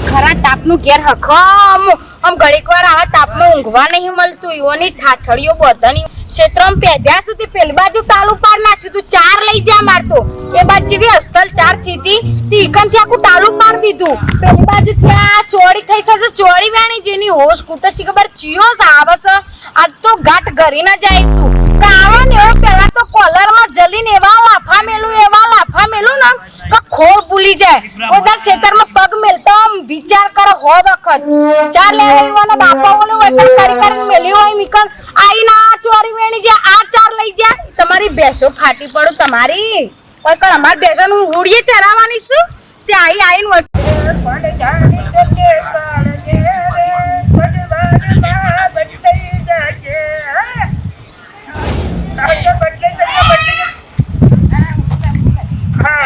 ખરા તાપનું ઘેર હખમ. આમ ઘડીક વાર આ તાપમાં ઊંઘવા નહીં મળતું. ઈઓની ઠાઠડીઓ બધાની ક્ષેત્રમાં પેધ્યા સુધી પેલી બાજુ તાલુ પાર નાખ્યું તું ચાર લઈ જા મારતો. એ બાજુ જેવી અસલ ચારથી હતી તે ઈકનથી આખું તાલુ પાર દીધું. પેલી બાજુ ત્યાં ચોરી થઈ છે તો ચોરી વાણી જેની હોશ કુટસી ખબર ચિયો આવે છે આજ તો ઘાટ ઘરી ના જઈશું. કાવો ને પેલા તો કોલરમાં જલીને એવા લાફા મેલું, એવા લાફા મેલું ને તો ખોળ ભૂલી જાય. બધા ખેતરમાં પગ મેલતો આમ વિચાર કરો હો વખત. ચાર લેવાના બાપા ઓલો વતન કરી કરીને મેલી હોય મિકન. આઈ ના ચોરી વેણી જે આ ચાર લઈ જા તમારી ભેંસો ફાટી પડું તમારી. ઓય કર અમાર ભેંસોનું હુડીએ ચરાવવાની છું. તે આઈ આઈને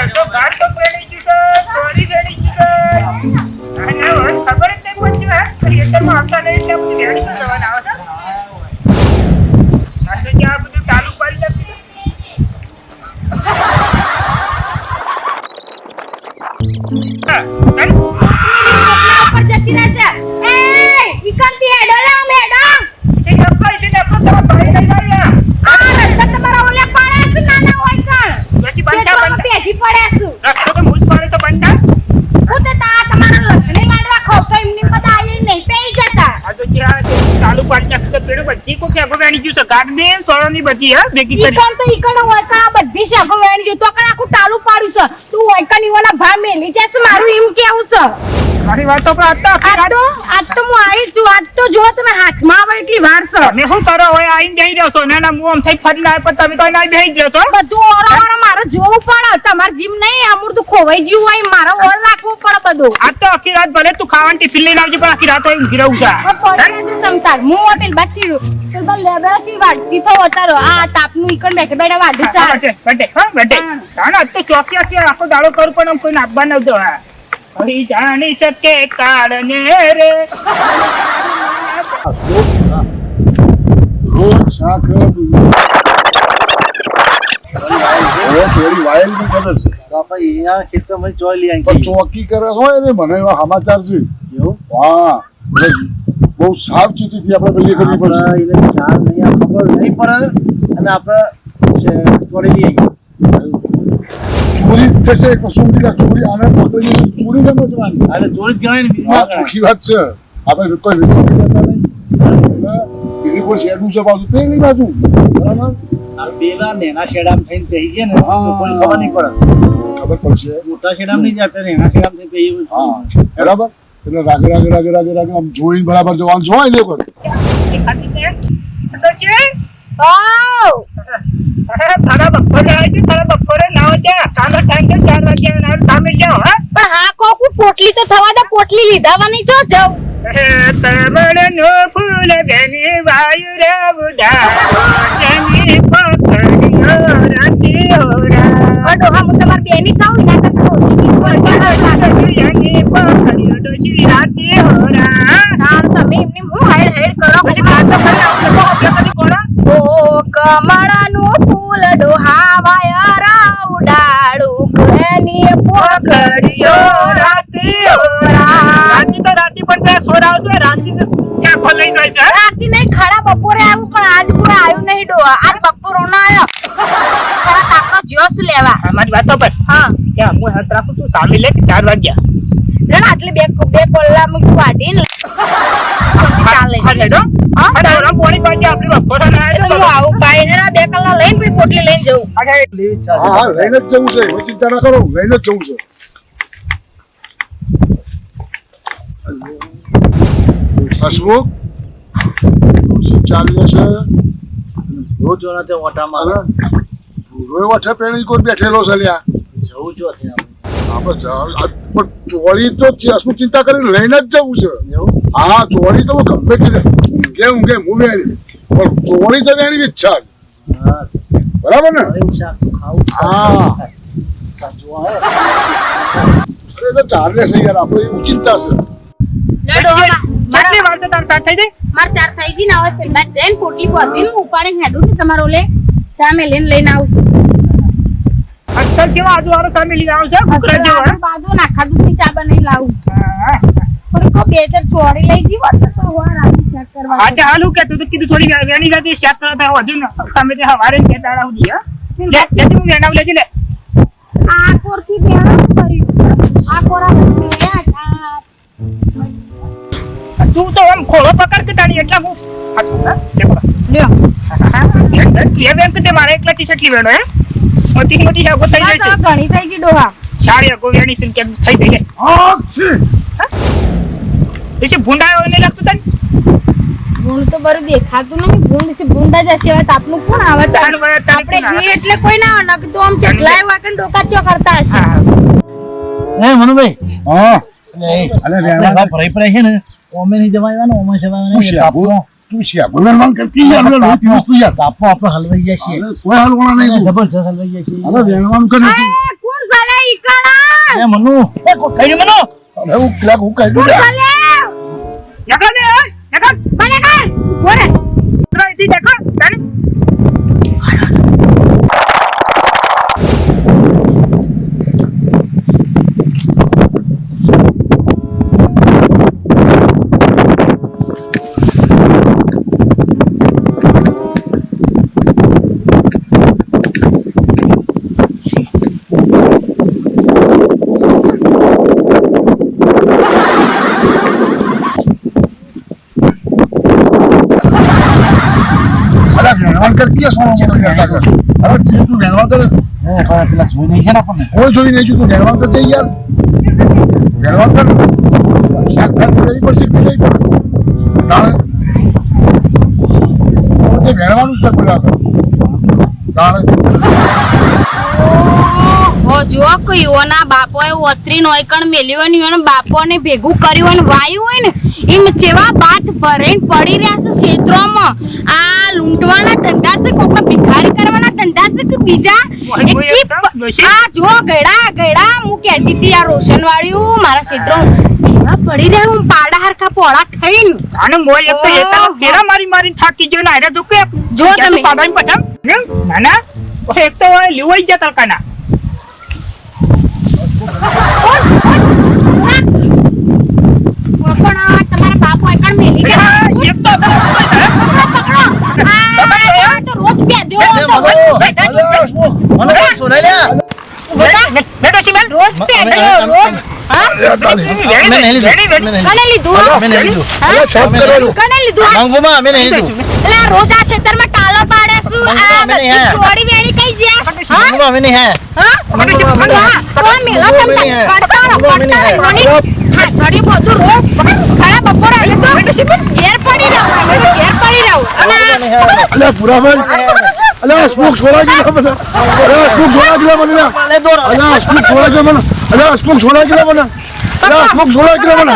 ઉપર બધી ઈકણ તો ઈકણ હોય કણ બધી શાકો વેણ જો, તો કણ આખું તાળું પાડ્યું છે. તું હોય કણ ઈવાના ભા મેલી જશે, મારું એમ કેવું છે? મારી વાત તો પણ આજ તો આજ તો હું આવી છું આજ તો જો તમે હાથમાં આવે એટલી વાર છે. તમે શું કરો? હોય આઈને બેહી રહ્યો છો. નાના મું આમ થઈ ફરી પણ તમે તો ના બેહી જ છો બધું ઓરો ઓરો મારે જોવું પડે. તમાર જીમ નહીં અમૃત ખોવાઈ ગયું હોય મારે ઓર રાખવું પડે બધું. આજ તો આખી રાત ભલે તું ખાવાની ટિફિન લઈને આવજે પણ આખી રાત ઊંઘી રહું છે. તમતાર હું આ પેલ બાથી પેલ બા લેબરાથી વાડતી તો વતારો આ તાપનું ઈકણ બેઠે બેઠે વાડું ચાલ બેટે બેટે હા બેટે હા. જાણે તો ચોકી આખી આખો દાડો કરું પણ કોઈ કોઈને આપવા ન દો હા હરી જાણી શકે કારણે રે. રોજ શાક ચોકી કરે હોય ને મને એવા સમાચાર છે. હા. બહુ સાવચેતીથી આપણે પેલી કરવી એને ખ્યાલ નહીં ખબર નહીં પડે અને આપણે ચોરી લઈ ચોરી થશે કસુંબી આ ચોરી આને પકડી ચોરી સમજવાની. એટલે ચોરી કહેવાય ને બીજું. ચોખ્ખી વાત છે. આપણે કોઈ જતા નહીં. એની કોઈ શેડું છે બાજુ પેલી બાજુ. બરાબર? આ પેલા નેના શેડામ થઈને થઈ ગયા ને. કોઈ ખબર નહીં પડે. ખબર પડશે. મોટા શેડામ નહીં જતા નેના શેડામ થઈને થઈ એવું બરાબર? એટલે રાગે રાગે રાગે રાગે રાગે આમ જોઈ બરાબર જવાનું જોવાય ને આવ તારા બપોરે આવી તારા બપોરે ના હોય ત્યાં. ટાઈમ છે ચાર જાઓ હા. પણ હા કોકુ પોટલી તો થવા દે પોટલી લીધાવાની જો જાવ. તમણનો ફૂલ બેની વાયુ રે જની પકડ્યો રાતી હોરા અડો હા હું તમાર બેની થાઉં ના કરતા ઓછી બી પકડ્યો ડોશી રાતી હોરા નામ તમે એમની હું કરો પછી વાત તો તો આપણે કદી કોણ ઓ કમળનું ફૂલ ડોહાવાય ઉડાડું એની પકડ્યો રાતી રાતી તો રાતી પણ ત્યાં સોર આવશે? રાતી તો ક્યાં ખોલાઈ જાય છે? રાતી નહીં ખડા બપોરે આવું પણ આજ કોઈ આવ્યું નહીં ડોહા આજ બપોરો ના આવ્યો. ખરા તાપનો જોશ લેવા. મારી વાતો પર. હા. કે હું હાથ રાખું છું સામે લે ચાર વાગ્યા. આટલી બે બે પલ્લા મુક ચાલે હા પોણી પાછી આપણી બપોરે ના તો આવું બાયના બે કલાક લઈને પોટલી લઈને જવું. હા હા લઈને જ જવું છે. ચિંતા ના કરો લઈને જ જવું છે. હસમુખ શું ચાલે છે. રોજ જોના તે ઓટા રોય ઓઠે પેણી કોઈ બેઠેલો છે લ્યા. જવું જો આપણે. પણ ચોરી તો છે શું ચિંતા કરી લઈને જ જવું છે. હા ચોરી તો ગમે છે ઊંઘે ઊંઘે મૂવે પણ ચોરી તો એની ઈચ્છા છે. બરાબર ને? એવું શાક તો ખાવું જ હા. પડે. જોવા હે. અરે તો ચાલે છે યાર આપણે એવું ચિંતા છે. લડો હવે કેટલી વાર છે તાર થઈ જાય. માર ચાર થઈ જી ને હવે પેલા જઈને પોટલી પહોંચીને હું ઉપાડીને હેડું ને તમારો લે. સામે લઈને લઈને આવશું અક્ષર કેવા આજુ વાળો સામે લઈ આવશે કુકડા જેવો? બાજુ નાખા દૂધની ચા લાવું. હા બે ચાર ચોરી લઈ જી તો વાર આવી આજે હાલ હું કહેતો તો કીધું થોડી વેણી જતી શાક કરતા હજુ ન- તમે તે હવારે ને દાડા સુધી હા? લે લે તું વેણાવ લેજે લે. આ કોરથી બેણા કર્યું? આ કોરા બે આ તું તો આમ ખોળો પકડ કે તાણી એટલા હું હાચું, હા? લે પકડ. લ્યો હા, હા. એમ કે મારે હે મોટી મોટી થઈ જાય તો ઘણી થઈ ગઈ ડોહા. સારી હેગો વેણી છે ને થઈ ગઈ લે આક્ષી. પછી ભૂંડાયો નહીં લાગતું તને ભૂંડ તો બરું દેખાતું નહીં ભૂંડ છે ભૂંડા જ હશે હવે તાપનું કોણ આવે આપણે કોણ એટલે કોઈ ના આવે નકર તો આમ ચકલાય વાકન ડોકાચ્યો કરતા હશે. એ મનુભાઈ. હા. અલે આપણે વેણવા ભરાઈ છે ને ઓમે નહીં જવાય ને ઓમે જવાય ને તાપનો તું છે કરતી યાર લે લોહી યાર. તાપનો આપણે હલવાઈ જાય છે કોઈ હાલવાના નહીં જબરજસ્ત હલવાઈ જાય છે અરે વેણવાનું કરે તું. કોણ સાલે ઈકણા એ મનુ એ કોઈ ખાઈ મનુ. અરે હું પેલા હું કહી દઉં કોણ યાર. નકર. મને કર બોરે પેલો અહીંથી દેખો, તાને. અરે વેણવાનું કરતી યાર સોનો મોનો યાર લાગે. અરે જે તું વેણવા કરે હે પણ પેલા જોઈ નહીં છે ને આપણને કોઈ જોઈ નહીં તું રહેવા તો થઈ યાર. વેણવાનું કર. શાક ભાત લેવી પડશે કે નહીં પડે તાણે તે વેણવાનું છે બોલા તો. તાણે ઓ જો કોઈ ઓના બાપોએ ઓતરી નોયકણ મેલ્યો હોય ને એનો બાપોને ભેગું કર્યું અને ને વાયું હોય ને, એમ જેવા બાત ભરે પડી રહ્યા છે ક્ષેત્રોમાં. આ લૂંટવાના ધંધા છે, કોકને ભિખારી છે કે બીજા ઓય, ઓય, એકી એકદમ પ- ડોશી. આ જો ગયડા ગયડા હું કહેતી હતી આ રોશન વાળ્યું મારા ક્ષેત્રો જેવા પડી રહ્યા હું પાડા હરખા પોળા થઈને. આને મોય એક તો ઓહો. ફેરા મારી મારીને થાકી ગયો ને તો કે? જો તમે. તું પાડાઈને ના ના. એક તો લીવાઈ ગયા તડકાના તમારા બાપ ઓયકણ મેલી ગયા એક તો અગર કોઈ તારે. પકડો પકડો આ આ તો રોજ પ્યાદ્યો એ તો મનુ, રોજ શેઠા જ અરે હસમુખ. મને પણ સોનાઈ લે બધા લે, લે, ડોશી બેન. રોજ પ્યાદ્યો રોજ હા અરે તાળી. વેણી, મેં નહીં વેણી, લીધું વેણી. મેં નહીં કને લીધું મેં નહીં લીધું હા? અરે શોખ કરેલું કને લીધું આ? માંગુમાં મેં નહીં લીધું એટલે આ રોજ આ ખેતરમાં ટાળો પાડે શું મંગવા આ અમે નહીં બધી આયા. ચોરી વેણી કઈ જ્યાં હા માંગુમાં મેં નહીં હે હા મંગવા અમે નહીં હા, તો આ મેલો મંગવા અમે તમને હા, ઘડી બધું રોજ ખરા બપોરે તો ઘેર પડી રહો ઘેર પડી રહો. અને મંગવા અલે પુરાભાઈ છોડા ગયેલા મને. અલે હસમુખ છોડા ગયેલા મને. લે. લે દોર. અલે હસમુખ છોડા ગયેલા મને. અલે હસમુખ છોડા ગયેલા મને. અલે હસમુખ છોડા ગયેલા મને.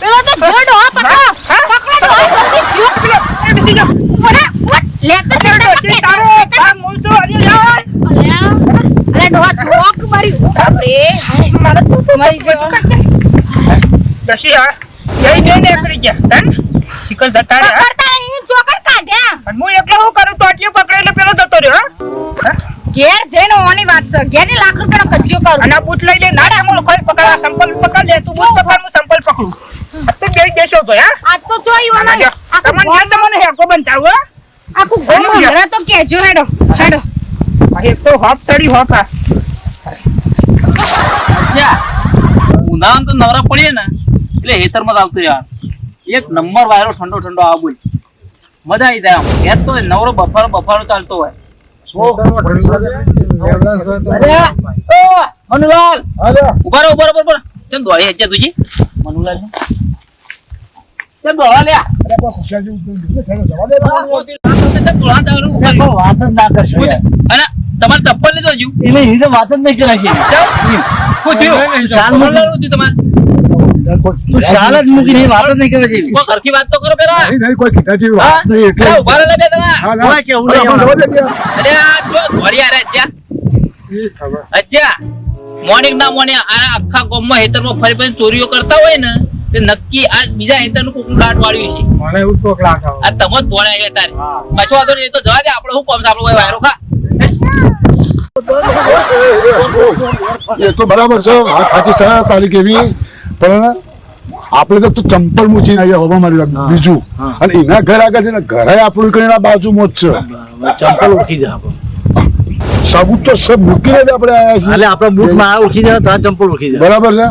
પેલો તો જો ડોહા પકડો. પકડો ડોહા જલ્દી જો. પેલો, એ બીજી જો. ઓરા, ઉઠ, લે તો પેલો શેઠા તારો આ મૂળસો હજી જાય. અલ્યા, અલ્યા ડોહા ચોક મારી. બાપરે. મારે તો તમારી જો ડોશી, હા. જઈ જઈને નીકળી ગયા. તન? શિકલ જતા રહ્યા. પકડતા નહીં ચોકર કાઢ્યા. અને હું એકલો શું કરું? ટોટીઓ પકડે એટલે પેલો જતો રહ્યો હા? ઘેર જઈને ઓની વાત છે. ઘેરની લાખ રૂપિયાનો કજ્જો કરું. અને બૂટ લઈ લે ના ના કોઈ પકડ આ સંપલ પકડ લે તું બૂટ પકડ હું સંપલ પકડું. આ તો બે બેસો તો હા. આજ તો જોયું અને જો, તમને ઘેર તમને હેકો બંધાવ હો. આખું ગોમ હમણાં તો કેજો હેડો હેડો. આ એક તો હોપ ચડી હોપ આ. ઉનાળામાં તો નવરા પડીએ ને. એટલે હેતરમાં જ આવતું યાર. એક નંબર વાયરો ઠંડો ઠંડો આ બોલ. મજા આવી જાય આમ. ઘેર તો નવરો બફારો બફારો ચાલતો હોય. મનુલાલ ઊભા ઊભા ઊભા ચમ દોડી હજ્જા તુજી મનુલાલ દોડા લ્યા ના કરશો તમારે ચપ્પલ લીધો હજુ? એટલે વાત જ નહીં કરે છે. શું થયું? શાલ મનુલાલ હતું તમારે? તું શાલ જ મૂકીને એ વાત જ નહીં કરે છે કોઈ ઘરકી વાત તો કરો પેલા. નહીં, નહીં, કોઈ કીધા જેવી વાત નહીં એટલે ઊભા રહો બે જણા. હા, ના. કોઈ અરે, નહીં આપણે જવા દે ત્યાં. અરે આ જો દોડી આરે ત્યાં અચ્છા મોર્નિંગ ના મોર્નિંગ આ આખા ગામમાં હેતરમાં ફરી ફરી ચોરીઓ કરતા હોય ને તે નક્કી આ બીજા હેતરનું કોકનું દાટ વાળ્યું છે. મને એવું શોખ લાગે આ તમે જ ભોળા છે તારે. કશો વાંધો નહીં તો જવા દે આપણે શું કોમ છે? આપણે કોઈ વાયરો ખા. એ તો બરાબર છે આ ખાતી છે તારીખ કેવી પણ આપણે તો ચંપલ મૂકીને આવ્યા હવા મારી. બીજું. અને એના ઘર આગળ છે ને ઘરે આપણું કરીને ના બાજુમાં જ છે. ચંપલ ઓળખી જાય સાબુત તો સબ મૂકીને જ આપણે આવ્યા છીએ. એટલે આપણે બૂટમાં ઓળખી જાય તો ચંપલ ઓળખી જાય. બરાબર છે?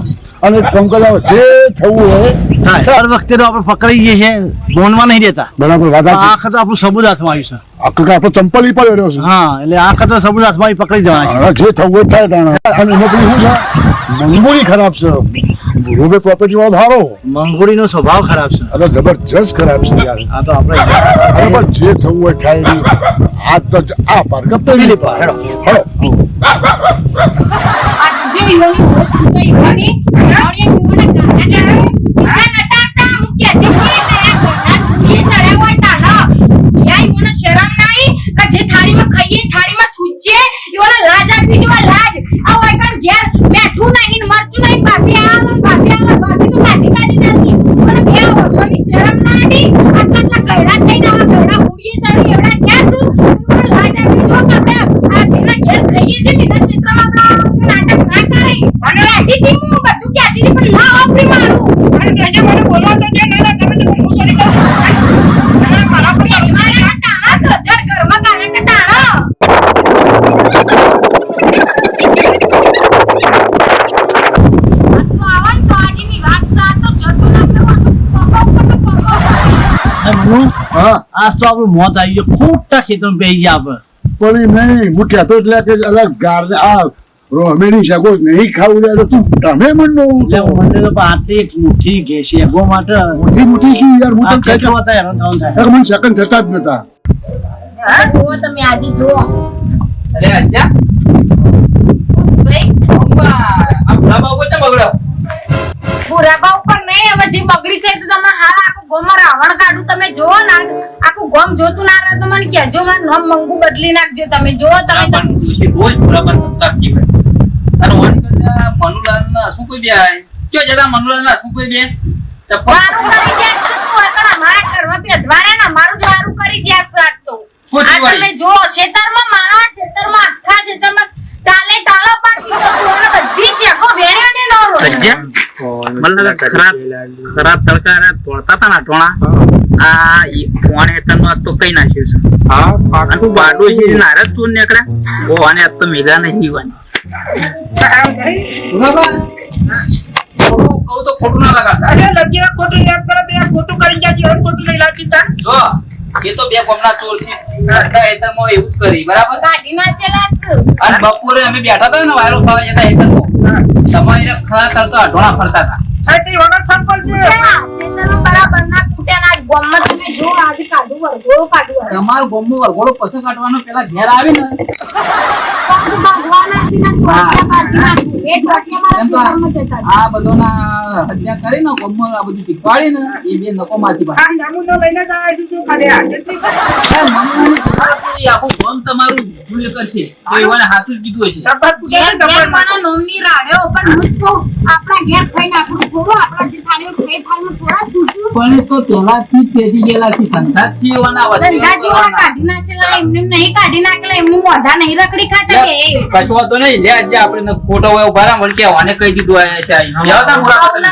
અને પંકજ જે થવું હોય હર વખતે તો આપણે પકડી જઈએ છીએ બોનમાં નહીં દેતા બરાબર વાત આ સાચી. વખતે આપણું સબૂત હાથમાં આવ્યું છે. આખો આપણો ચંપલ ઈ પડ્યો છે. હા એટલે આ વખતે સબૂત હાથમાં આવી પકડી જવાના જે થવું હોય થાય તાણે. અને એમાં પેલું શું છે? મંગોળી ખરાબ છે. રોબે પ્રોપર્ટી વાળો ધારો મંગોળી નો સ્વભાવ ખરાબ છે. અરે જબરજસ્ત ખરાબ છે યાર. આ તો આપણે બરાબર જે થવું હોય થાય નહીં. આ તો આ પાર ગપ્પે નહીં પાર. હેડો. હેડો. શરમ નાઈ કે જે થાળીમાં ખાઈએ થાળીમાં થૂચે ઈવાને લાજ આપી જોવા લાજ આ હોય કણ ઘેર મેઠું નહીં ને મરચું નહીં ભાભી આવો ને ભાભી આવો ભાભી તો કાઢી કાઢી નાખી મને બે વર્ષોની શરમ ના આડી આટલા આટલા ગયડા થઈને આવા ગયડા હુડીએ ચડી એવડા ક્યાં શું ઈવાને લાજ આપી જો કે આપણે આ જેના ઘેર ખાઈએ છે ને એના ક્ષેત્રમાં આપણે નાટક ના કરે અને કહેતી હતી હું બધું કહેતી હતી પણ ના વાપરી મારું અને કહેજે મને બોલવા તો દે ના ના તમે તો બહુ સારી કરો તમારે મારા પર મારા તાણા ગજર ઘરમાં કાલે કે તાણા આ તો આવન તો આજની વાત સા તો જતો ના કરવાનું પપ્પા ઉપર તો પપ્પા એ મનુ હા આજ તો આપણું મોત આવી ગયું. ખોટા ખેતરમાં બેસી ગયા આપણે. પણ નહીં હું કહેતો એટલે કે અલગ ગાર આ રોમેડી શકો નહીં ખાવું જાય તો તું તમે મને એટલે મને તો પાછી એક મુઠ્ઠી ઘેસી એગો માટે મુઠ્ઠી મુઠ્ઠી કી યાર હું તને કહેતો હતા હેરાન થાય મને સેકન્ડ થતા જ નતા. હા જુઓ તમે આજે જુઓ. અરે અચ્છા. ભાઈ. પપ્પા આ ભોળા બાબુ કેમ બગડ્યો? પુરાબા ઉપર નહીં હવે જે બગડી છે તો તમે હાલ આખું ગોમાં રાવણ કાઢું તમે જોવો ને આખું ગોમ જોતું ના રહે તો મને કહેજો મારું નામ મંગુ બદલી નાખજો તમે જોવો તમે રોજ બરાબર અને કરતા મનુલાલ ના શું કોઈ બે આય? ક્યો જતા મનુલાલ ના શું કોઈ બે? મારું કરી જ્યાં અમારા ઘરમાં પેદવાને ને અમારું જ વારું કરી જ્યાં છે આજ તો ખોટી આ તમે વાળી. જો ખેતરમાં મારા ખેતરમાં આખા ખેતરમાં ટાલે ટાળો પાડી દીધો તું અને બધી શેકો વેણ્યો ને નો રો મતલબ ખરાબ ખરાબ તડકા તોડતા હતા ને ટોણા? આ ઈ કોણે તો કઈ નાખ્યું છે? હા પાકું બાડું છે નારદ તું નીકળે. ઓ આને આજ તો મેલા નહીં વાની ખોટું ના લગાડતા અરે લગી ખોટું યાદ કરે બે ખોટું કરી જાય છે ખોટું નહીં લાગતી જો એ તો બે ગમના ચોર છે. હેતરમાં એવું જ કરી બરાબર? કાઢી નાખેલા છે અને બપોરે અમે બેઠા હતા ને વાયરો ખાવા જતા હેતરમાં. તમારે ખરા તરતો અઢોણા ફરતા હતા. તમારો ગમનો વરઘોડો પશુ કાઢવાનો પેલા ઘેર આવે ને બાંધી. આ બધું શીખવાડી. ને એ બે નકો માંથી આખું ગમ તમારું ભૂલ કરશે. તો હાથું કીધું હશે. નોમની રાડ્યો પણ હું તો આપણા ઘેર થઈને આપણું થોડું આપણા જે થાળીઓ થાળીમાં થોડા છૂટ્યું. પણ તો પહેલાથી જ પેટી ગયેલા છે ધંધા કાઢી નાખેલા એમને એમ નહીં કાઢી નાખેલા એમનું મોઢા નહીં રખડી ખાતા કે એ. કશું નહીં લે આજે આપણે ફોટો હોય ઊભા રહ્યા કે આને કહી દીધું આ છે આ. લેવા તા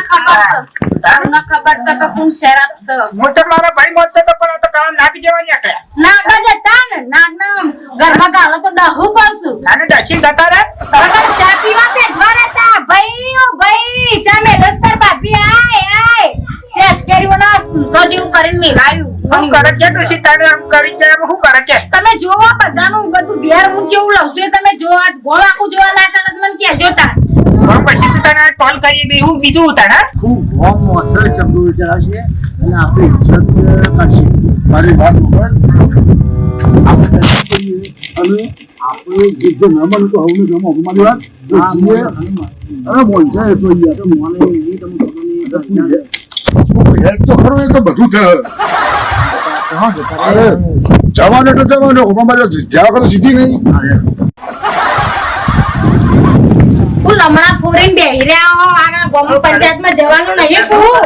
ખબર છે. સૌને ખબર છે કે કોણ શરાબ છે. હું મારા ભાઈ મોત તો પણ તો કામ નાખી દેવાની જ હતા ને ઘરમાં ગાળો તો ડહું જતા ચા પીવા પેટવા રહેતા. ભાઈ ઓ ભાઈ, ચા મેલસ તાર ભાભી આય આય. તે અશ્કેરીઓના સૂંસો જેવું કરીને મેલાયું. હું કરે છે તો સીતાને આમ કરી છે હું કરે છે? તમે જોવો બધાનું બધું ઘેર હું જેવું લઉં છું તમે જો આજ ગોળ આખું જોવા લાગતા નથી મને ક્યાં જોતા? પણ પછી સીતાને કોલ કરી હું બીજું ઉતાર હા? ખૂબ ગોમ અસર ચમડું વિચારશે અને આપણી ઇજ્જત કરશે. મારી વાત સાંભળ. આપણે અને આપણે જે જે ન બને તો હવને ગમો મારી વાત તો અરે બોલશે એ તો યાર મને તમને તું હેલ્પ તો ખરો એ તો બધું છે. અરે જવાનો તો જવાનો મારે જ્યાં વખત સીધી નહીં. હું લમણા ફોરેન બેહી રહ્યા હો આ ગોમ પંચાયતમાં જવાનું નહીં કહું.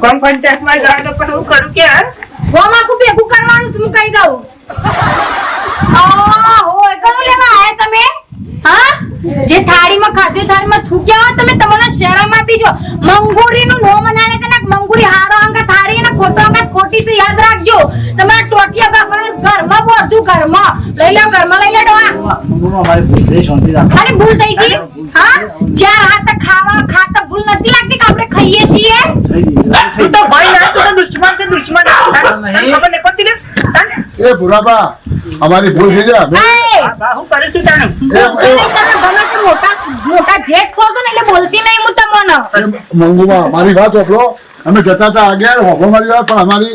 કોમ પંચાયતમાં તો પણ હું કરું કે ગોમ આખું ભેગું કરવાનું છું હું કહી દઉં. ઓહો એકલું લેવા આયા તમે? હા? જે થાળીમાં ખાધું થાળીમાં થૂક્યા હોય તમે તમને શરમ આપી જો. મંગુરીનું નો મનાલે તને મંગુરી હારો અંગત હારી અને ખોટો અંગત ખોટી છે યાદ રાખજો. તમારા ટોટિયા બાપરા ઘરમાં બધું ઘરમાં. લઈ લો ઘરમાં લઈ લો ડોવા અરે ભૂલ થઈ ગઈ? હા જ્યાં હાથ ખાવા ખાતા ભૂલ નથી લાગતી કે આપણે ખાઈએ છીએ? તો ભાઈ ના તો દુશ્મન છે દુશ્મન નહીં એ ભુરાબા અમારી ભૂલ થઈ જાય હા, તમે મોટા મોટા જેઠ છો ને એટલે બોલતી નહીં હું તમને. મંગુમાં મારી વાત વાપરો. અમે જતા હતા આગળ હોફો મારી વાત પણ અમારી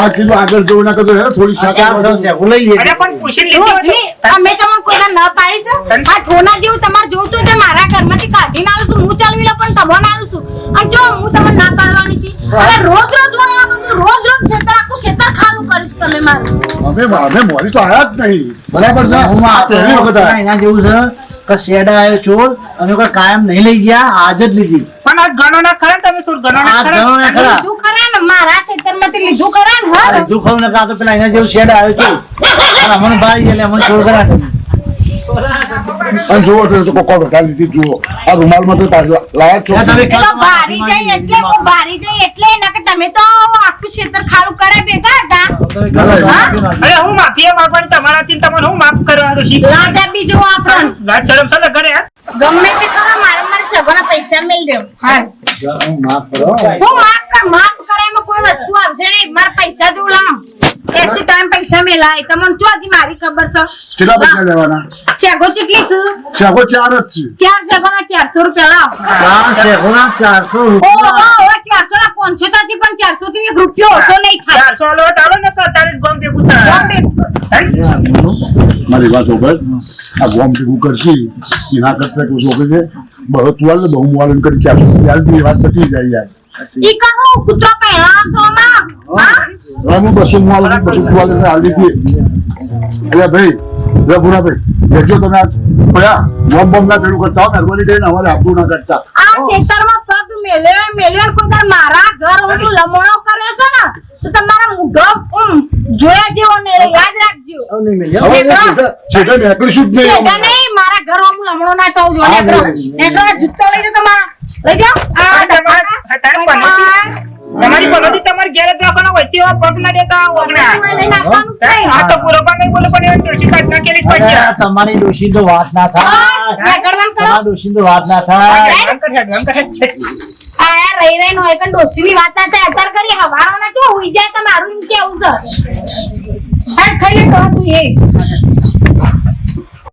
આ કીધું આગળ જવું ના કરતો. થોડી શાખા વર્ષ છે, લઈ અરે પણ પૂછી લીધું અમે તમને કોઈ ન પાડી છે. આ થોના જેવું તમારે જોતું તો મારા ઘરમાંથી કાઢીને આલું છું. હું ચાલવી લો પણ તમને આલું છું. અને જો હું તમને ના પાડવાની હતી. રોજ રોજ હું આ બધું રોજ રોજ ક્ષેત્ર ખાલું કરીશ તમે મારું. અમે અમે મોરી તો આયા જ નહીં. બરાબર છે? હું આ પહેલી વખત આયા. એના જેવું છે કે શેડા આવ્યો ચોર અમે કોઈ કાયમ નહીં લઈ ગયા આજ જ લીધી. પણ આ ગણો ના ખરા તમે શું ગણો ના આ ખરા? ગણો ના ખરા. લીધું ખરા ને મારા ક્ષેત્રમાંથી લીધું ખરા ને હા દુઃખ ને કાં તો પેલા એના જેવું શેડ આવ્યો ચોર. અને અમને ભાઈ ગયા એટલે અમને ચોર કર્યા તમે. અને જુઓ તો તો કોકો વધારી લીધી જુઓ. આ રૂમાલમાં તો લાયા છો? ત્યાં તમે એ તો બારી જાય એટલે હું બારી જાય એટલે એના કે તમે તો આખું ક્ષેત્ર ખાલું કરે ભેગા હતા. કરો. અરે હું માફી માંગવાની તમારાથી ને તમારે હું માફ કરવાનું છે? લાજ આપી જુઓ આપણને લાજ શરમ છે ને ઘરે હા? ગમે તે કરો મારે મારે સગોના પૈસા મેલ દેવ. હા. હું માફ કરો. હું માફ કર માફ કરે એમાં કોઈ વસ્તુ આવશે નહીં. મારા પૈસા જો લાવ એસી ટાઈમ પૈસા મેલાય તમને તો હજી મારી ખબર છે. કેટલા પૈસા લેવાના? શેગો ચીટલી છે શાખો ચાર જ છે. ચાર શેગોના ચારસો રૂપિયા લાવ. આ શેખોના ચારસો રૂપિયા. ઓ ચારસો ના થશે પણ ચારસો થી એક રૂપિયો ઓછો નહીં થાય. ચારસો લો ચાલો ને તો તારી ગમ ભેગું મારી વાત ઉપર આ ગોમ ભેગું કરશી એના કરતા કોઈ છોકરી છે. બહુ તુવાલ બહુ મુવાલ કરી ચારસો રૂપિયા વાત પતી જાય યાર. ઈ કહું કૂતરો પહેલા સોમાં. હા. હવે બસો મુવાલ બસો ને આલી દે અરે ભાઈ રે ભુરાભાઈ દેખજો તમે આ પડ્યા બોમ્બ બોમ્બ ના પેલું કરતા હો મહેરબાની કરીને અમારે આપણું ના કરતા આ ખેતરમાં પગ મેલે મેલે મેલ્યો કોઈ મારા ઘર ઓલું લમણો કર્યો છે ને તો તમારા મુઢો જોયા જેવો ને યાદ રાખજો નહીં. હવે એ છેટા- છેટા જ નહીં નહીં મારા ઘર ઓલું લમણો ના થવું જો હા, નેકરો નહીં. નેકરો જૂતો લઈ જાઓ તમારા લઈ જાઓ આ તમારે- પનોતી- તમારી પનોતી તમારે ગેરેજ રાખવાનો હોય તેવા પગ ના દેતા ઓગણા. આ તો બરોબર નહીં બોલો પણ એ ડોશી કાઢ નાખેલી પછી તમારી ડોશી તો વાત ના થાય. તમારી ડોશી તો વાત ના થાય. આ યાર રહી રહી નો એક ડોસીની વાત ના થાય અત્યાર કરી હવારો ના તો હુઈ જાય તમારું એમ કેવું છે? હેડ ખાઈ લે તો તું એ.